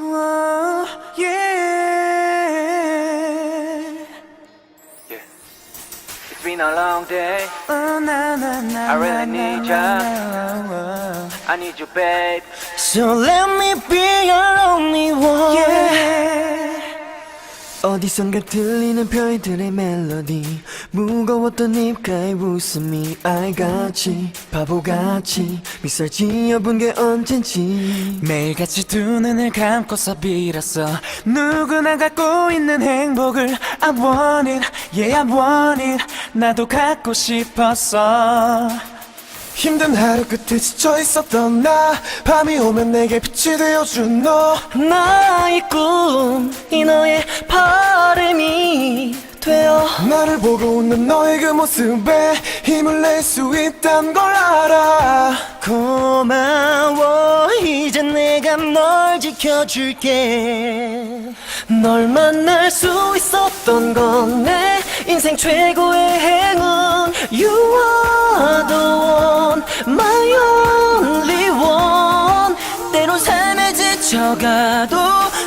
Oh, yeah. Yeah. It's been a long day. Oh, na, na, na, I really need ya. Oh, oh. I need you, babe. So let me be your only one. Yeah. 어디선가 들리는 별들의 멜로디 무거웠던 입가의 웃음이 알같이 바보같이 미소 지어본 게 언젠지. 매일같이 두 눈을 감고서 빌었어. 누구나 갖고 있는 행복을 I want it, yeah I want it. 나도 갖고 싶었어 힘든 하루 끝에 지쳐 있었던 나. 밤이 오면 내게 빛이 되어준 너. 나의 꿈이 너의 발음이 되어. 나를 보고 웃는 너의 그 모습에 힘을 낼 수 있단 걸 알아. 고마워 이제 내가 널 지켜줄게. 널 만날 수 있었던 건 내 인생 최고의 행운 삶에 지쳐가도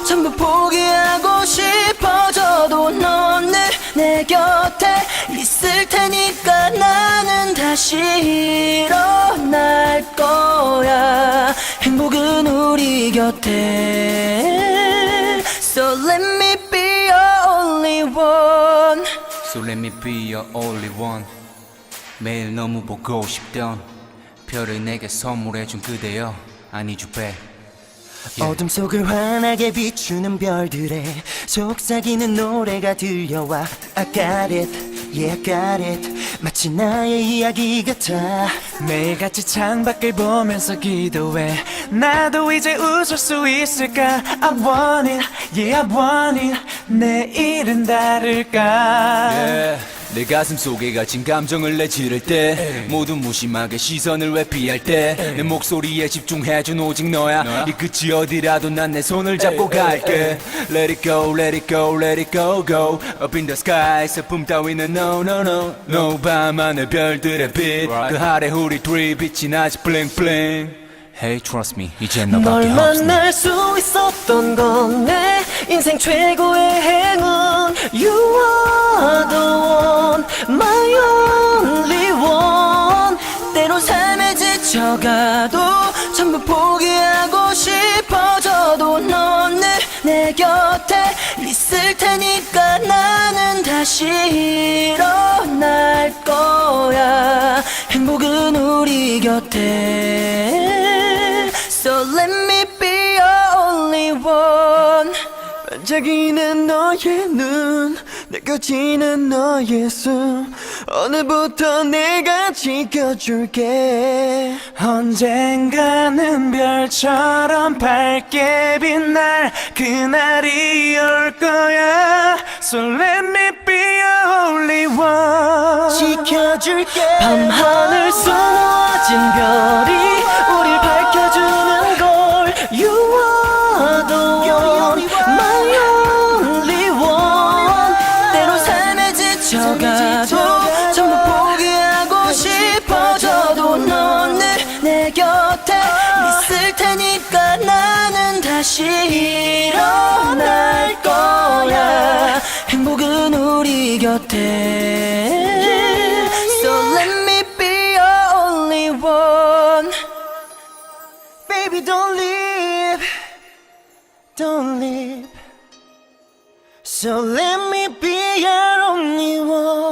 전부 포기하고 싶어져도 넌 늘 내 곁에 있을 테니까 나는 다시 일어날 거야. 행복은 우리 곁에. So let me be your only one. So let me be your only one. 매일 너무 보고 싶던 별을 내게 선물해준 그대여. You back 어둠 속을 환하게 비추는 별들의 속삭이는 노래가 들려와. I got it, yeah I got it. 마치 나의 이야기 같아. 매일같이 창밖을 보면서 기도해. 나도 이제 웃을 수 있을까? I want it, yeah I want it. 내일은 다를까? yeah. 내 가슴 속에 갇힌 감정을 내지를 때 모두 무심하게 시선을 회피할 때 내 목소리에 집중해준 오직 너야. 이 끝이 어디라도 난 내 손을 잡고 갈게. Let it go, let it go, let it go, go. Up in the sky 슬픔 따위는 no, no, no. No 밤하늘 별들의 빛그 아래 우리 둘이 빛이 나지. Bling bling. Hey trust me 이제 널 너밖에 없어. 만날 수 있었던 건 내 인생 최고의 행운. You are 삶에 지쳐가도 전부 포기하고 싶어져도 넌 늘 내 곁에 있을 테니까 나는 다시 일어날 거야. 행복은 우리 곁에. So let me be your only one. 반짝이는 너의 눈 느껴지는 너의 숨. 오늘부터 내가 지켜줄게. 언젠가는 별처럼 밝게 빛날 그날이 올 거야. So let me be your only one. 지켜줄게. 밤하늘 수놓아진 별이 우릴 다시 일어날 거야 행복은 우리 곁에 So let me be your only one Baby don't leave Don't leave So let me be your only one